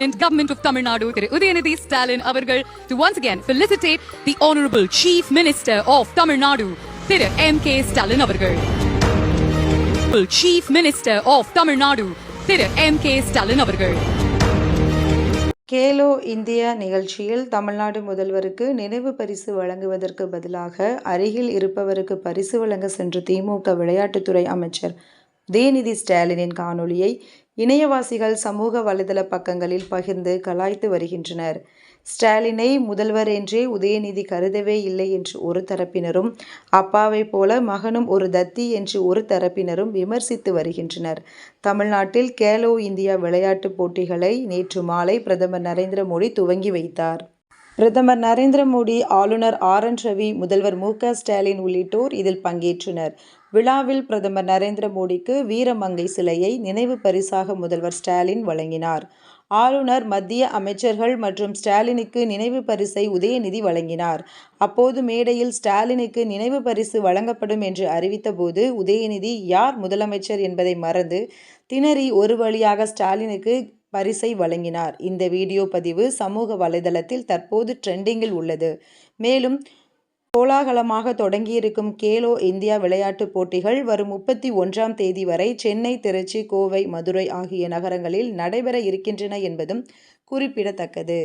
and Government of Tamil Nadu, Thiru Udayanidhi Stalin அவர்கள் to once again felicitate the Honorable Chief Minister of Tamil Nadu, Thiru M.K. Stalin அவர்கள். Chief Minister of Tamil Nadu, Thiru M.K. Stalin அவர்கள். Khelo India நிகழ்ச்சியில் தமிழ்நாடு முதல்வருக்கு நினைவு பரிசு வழங்குவதற்கு பதிலாக அருகில் இருப்பவருக்கு பரிசு வழங்க சென்ற திமுக விளையாட்டுத்துறை அமைச்சர் உதயநிதி ஸ்டாலினின் காணொளியை இணையவாசிகள் சமூக வலைதள பக்கங்களில் பகிர்ந்து கலாய்த்து வருகின்றனர். ஸ்டாலினை முதல்வர் என்றே உதயநிதி கருதவே இல்லை என்று ஒரு தரப்பினரும் அப்பாவைப் போல மகனும் ஒரு தத்தி என்று ஒரு தரப்பினரும் விமர்சித்து வருகின்றனர். தமிழ்நாட்டில் கேலோ இந்தியா விளையாட்டுப் போட்டிகளை நேற்று மாலை பிரதமர் நரேந்திர மோடி துவங்கி வைத்தார். பிரதமர் நரேந்திர மோடி ஆளுநர் ஆர் என் ரவி முதல்வர் மு க ஸ்டாலின் உள்ளிட்டோர் இதில் பங்கேற்றனர். விழாவில் பிரதமர் நரேந்திர மோடிக்கு வீரமங்கை சிலையை நினைவு பரிசாக முதல்வர் ஸ்டாலின் வழங்கினார். ஆளுநர் மத்திய அமைச்சர்கள் மற்றும் ஸ்டாலினுக்கு நினைவு பரிசை உதயநிதி வழங்கினார். அப்போது மேடையில் ஸ்டாலினுக்கு நினைவு பரிசு வழங்கப்படும் என்று அறிவித்தபோது உதயநிதி யார் முதலமைச்சர் என்பதை மறந்து திணறி ஒரு வழியாக ஸ்டாலினுக்கு பரிசை வழங்கினார். இந்த வீடியோ பதிவு சமூக வலைதளத்தில் தற்போது ட்ரெண்டிங்கில் உள்ளது. மேலும் கோலாகலமாக தொடங்கியிருக்கும் கேலோ இந்தியா விளையாட்டுப் போட்டிகள் வரும் முப்பத்தி ஒன்றாம் தேதி வரை சென்னை திருச்சி கோவை மதுரை ஆகிய நகரங்களில் நடைபெற இருக்கின்றன என்பதும் குறிப்பிடத்தக்கது.